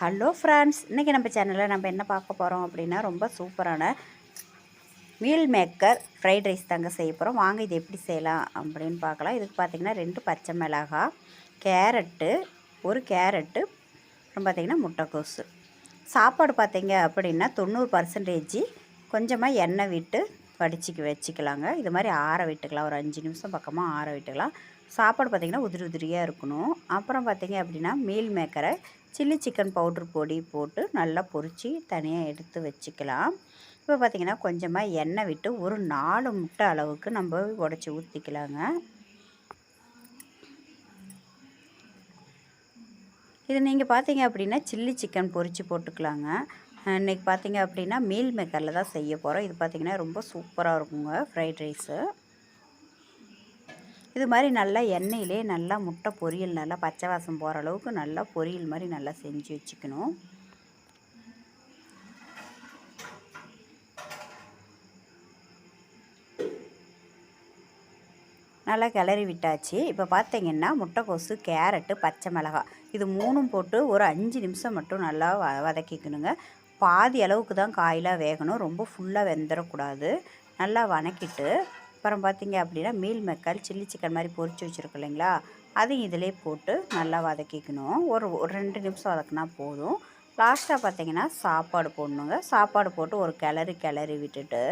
Hello friends இன்றைக்கி நம்ம சேனலில் நம்ம என்ன பார்க்க போகிறோம் அப்படின்னா ரொம்ப சூப்பரான மீல் மேக்கர் ஃப்ரைட் ரைஸ் தாங்க செய்ய போகிறோம் வாங்க இது எப்படி செய்யலாம் அப்படின்னு பார்க்கலாம். இதுக்கு பார்த்திங்கன்னா ரெண்டு பச்சை மிளகா கேரட்டு ஒரு கேரட்டு அப்புறம் பார்த்திங்கன்னா முட்டைக்கோசு. சாப்பாடு பார்த்திங்க அப்படின்னா தொண்ணூறு பர்சன்டேஜ் கொஞ்சமாக எண்ணெய் விட்டு வடிச்சிக்க வச்சுக்கலாங்க. இது மாதிரி ஆற விட்டுக்கலாம். ஒரு அஞ்சு நிமிஷம் பக்கமாக ஆற விட்டுக்கலாம். சாப்பாடு பார்த்திங்கன்னா உதிரி உதிரியாக இருக்கணும். அப்புறம் பார்த்திங்க அப்படின்னா மீல் மேக்கரை சில்லி சிக்கன் பவுட்ரு பொடி போட்டு நல்லா பொரித்து தனியாக எடுத்து வச்சுக்கலாம். இப்போ பார்த்திங்கன்னா கொஞ்சமாக எண்ணெய் விட்டு ஒரு நாலு முட்டை அளவுக்கு நம்ம உடச்சி ஊற்றிக்கலாங்க இது நீங்கள் பார்த்தீங்க அப்படின்னா சில்லி சிக்கன் பொரித்து போட்டுக்கலாங்க. இன்றைக்கி பார்த்தீங்க அப்படின்னா மீல் மேக்கரில் தான் செய்ய போகிறோம் இது பார்த்திங்கன்னா ரொம்ப சூப்பராக இருக்குங்க ஃப்ரைட் ரைஸு இது மாதிரி நல்லா எண்ணெயிலே நல்லா முட்டை பொரியல் நல்லா பச்சை வாசம் போகிற அளவுக்கு நல்லா பொரியல் மாதிரி நல்லா செஞ்சு வச்சுக்கணும். நல்லா கிளறி விட்டாச்சு. இப்போ பார்த்தீங்கன்னா முட்டைக்கோசு கேரட்டு பச்சை மிளகாய் இது மூணும் போட்டு ஒரு அஞ்சு நிமிஷம் மட்டும் நல்லா வ வதக்கிக்கணுங்க. பாதி அளவுக்கு தான் காயெலாம் வேகணும். ரொம்ப ஃபுல்லாக வெந்துடக்கூடாது நல்லா வணக்கிட்டு அப்புறம் பார்த்திங்க அப்படின்னா மீல் மெக்கால் சில்லி சிக்கன் மாதிரி பொரிச்சு வச்சுருக்கோம் இல்லைங்களா? அதையும் இதிலே போட்டு நல்லா வதக்கிக்கணும். ஒரு ஒரு ரெண்டு நிமிஷம் வதக்கினா போதும். லாஸ்ட்டாக பார்த்திங்கன்னா சாப்பாடு போடணுங்க. சாப்பாடு போட்டு ஒரு கிளறி கிளறி விட்டுட்டு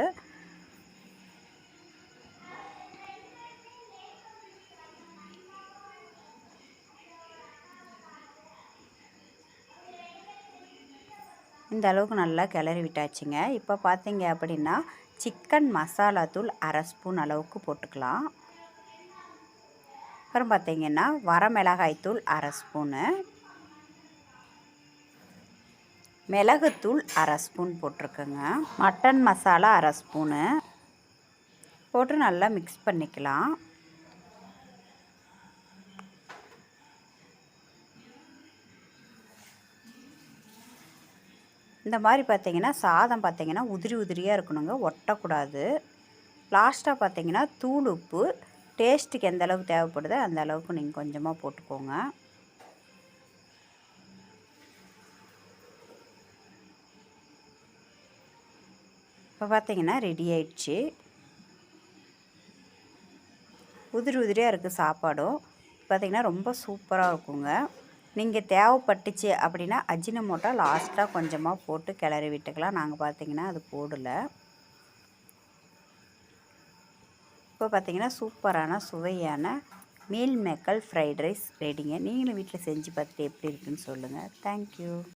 இந்த அளவுக்கு நல்லா கிளறி விட்டாச்சுங்க. இப்போ பார்த்தீங்க அப்படின்னா சிக்கன் மசாலா தூள் அரை ஸ்பூன் அளவுக்கு போட்டுக்கலாம். அப்புறம் பார்த்திங்கன்னா வரமிளகாய் தூள் அரை ஸ்பூனு மிளகுத்தூள் அரை ஸ்பூன் போட்டிருக்கோங்க. மட்டன் மசாலா அரை ஸ்பூனு போட்டு நல்லா மிக்ஸ் பண்ணிக்கலாம். இந்த மாதிரி பார்த்திங்கன்னா சாதம் பார்த்திங்கன்னா உதிரி உதிரியாக இருக்கணுங்க. ஒட்டக்கூடாது. லாஸ்ட்டாக பார்த்திங்கன்னா தூள் உப்பு. டேஸ்ட்டுக்கு எந்த அளவுக்கு தேவைப்படுதோ அந்த அளவுக்கு நீங்கள் கொஞ்சமாக போட்டுக்கோங்க. இப்போ பார்த்திங்கன்னா ரெடி ஆயிடுச்சு. உதிரி உதிரியாக இருக்குது சாப்பாடும். பார்த்திங்கன்னா ரொம்ப சூப்பராக இருக்குங்க. நீங்கள் தேவைப்பட்டுச்சு அப்படின்னா அஜினமோட்டா லாஸ்ட்டாக கொஞ்சமாக போட்டு கிளறி விட்டுக்கலாம். நாங்கள் பார்த்தீங்கன்னா அது போடலை. இப்போ பார்த்திங்கன்னா சூப்பரான சுவையான மீல் மேக்கல் ஃப்ரைட் ரைஸ் ரெடிங்க நீங்களும் வீட்டில் செஞ்சு பார்த்துட்டு எப்படி இருக்குன்னு சொல்லுங்கள் தேங்க்யூ